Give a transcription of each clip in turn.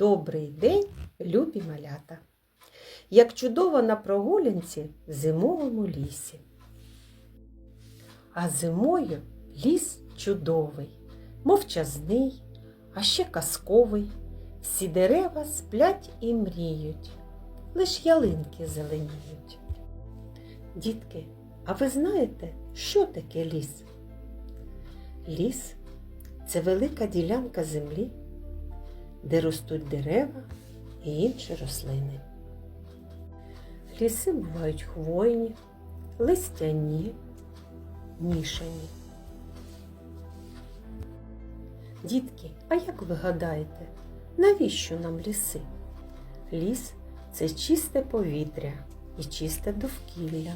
Добрий день, любі малята! Як чудово на прогулянці в зимовому лісі. А зимою ліс чудовий, мовчазний, а ще казковий. Всі дерева сплять і мріють, лиш ялинки зеленіють. Дітки, а ви знаєте, що таке ліс? Ліс це велика ділянка землі, де ростуть дерева і інші рослини. Ліси бувають хвойні, листяні, мішані. Дітки, а як ви гадаєте, навіщо нам ліси? Ліс це чисте повітря і чисте довкілля.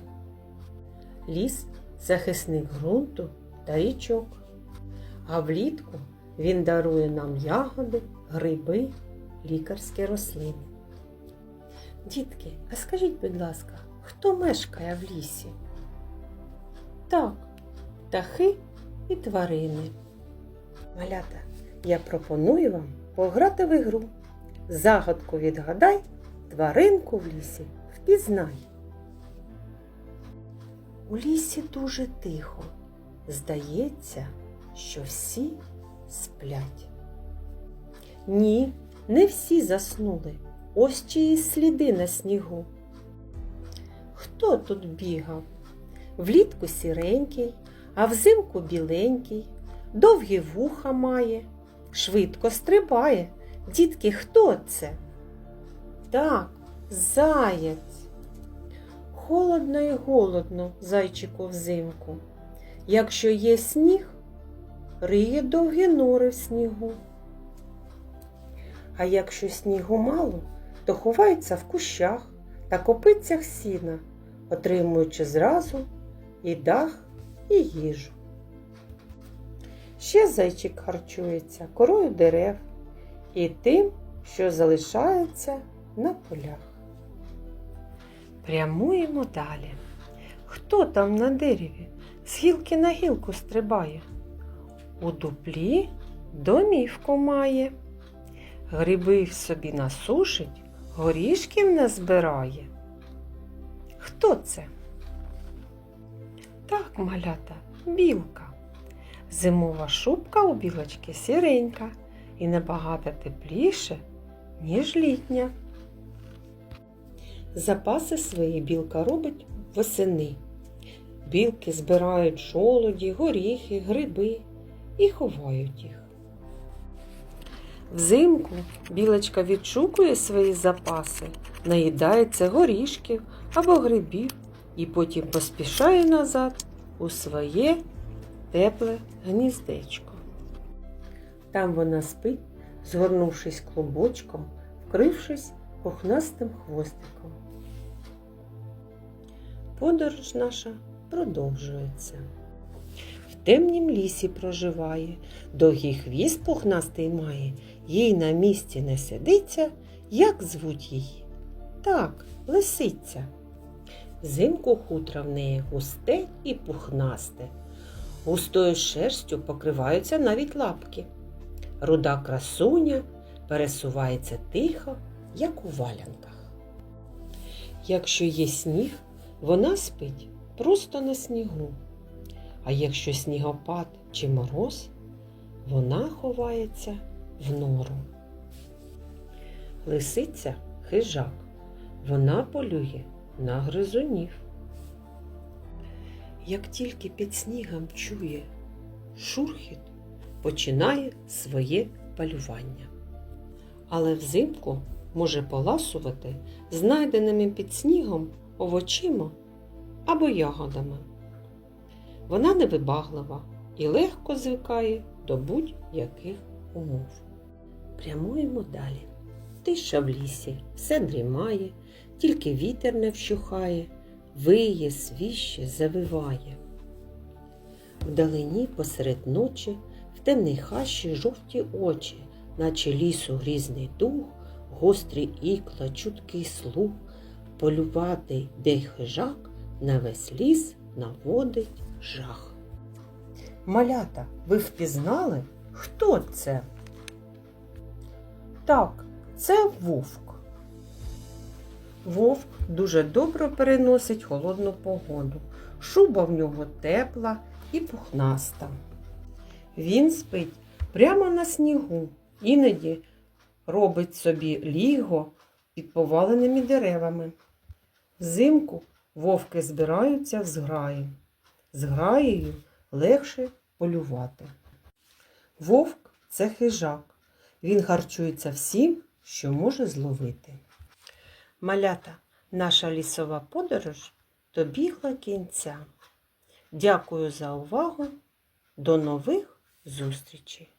Ліс захисник ґрунту та річок. А влітку він дарує нам ягоди, гриби, лікарські рослини. Дітки, а скажіть, будь ласка, хто мешкає в лісі? Так, птахи і тварини. Малята, я пропоную вам пограти в ігру. Загадку відгадай, тваринку в лісі впізнай. У лісі дуже тихо. Здається, що всі сплять. Ні, не всі заснули. Ось чиї сліди на снігу. Хто тут бігав? Влітку сіренький, а взимку біленький, довгі вуха має, швидко стрибає. Дітки, хто це? Так, заєць. Холодно і голодно, зайчику взимку. Якщо є сніг, риє довгі нори в снігу. А якщо снігу мало, то ховається в кущах та копицях сіна, отримуючи зразу і дах, і їжу. Ще зайчик харчується корою дерев і тим, що залишається на полях. Прямуємо далі. Хто там на дереві з гілки на гілку стрибає? У дуплі домівку має. Гриби собі насушить, горішків назбирає. Хто це? Так, малята, білка. Зимова шубка у білочки сіренька і набагато тепліше, ніж літня. Запаси свої білка робить восени. Білки збирають жолоді, горіхи, гриби і ховають їх. Взимку білочка відшукує свої запаси, наїдається горішків або грибів і потім поспішає назад у своє тепле гніздечко. Там вона спить, згорнувшись клубочком, вкрившись пухнастим хвостиком. Подорож наша продовжується. Темнім лісі проживає, довгий хвіст пухнастий має, їй на місці не сидиться, як звуть її? Так, лисиця. Взимку хутро в неї густе і пухнасте. Густою шерстю покриваються навіть лапки. Руда красуня пересувається тихо, як у валянках. Якщо є сніг, вона спить просто на снігу. А якщо снігопад чи мороз, вона ховається в нору. Лисиця хижак. Вона полює на гризунів. Як тільки під снігом чує шурхіт, починає своє полювання. Але взимку може поласувати знайденими під снігом овочима або ягодами. Вона невибаглива і легко звикає до будь-яких умов. Прямуємо далі. Тиша в лісі, все дрімає, тільки вітер не вщухає, виє, свіще, завиває. Вдалині посеред ночі, в темній хащі жовті очі, наче лісу грізний дух, гострі ікла, чуткий слух, полювати де хижак на весь ліс наводить жах. Малята, ви впізнали, хто це? Так, Це вовк. Вовк дуже добре переносить холодну погоду. Шуба в нього тепла і пухнаста. Він спить прямо на снігу, іноді робить собі ліго під поваленими деревами. Взимку вовки збираються в зграї. З граєю легше полювати. Вовк це хижак. Він харчується всім, що може зловити. Малята, наша лісова подорож добігла кінця. Дякую за увагу. До нових зустрічей!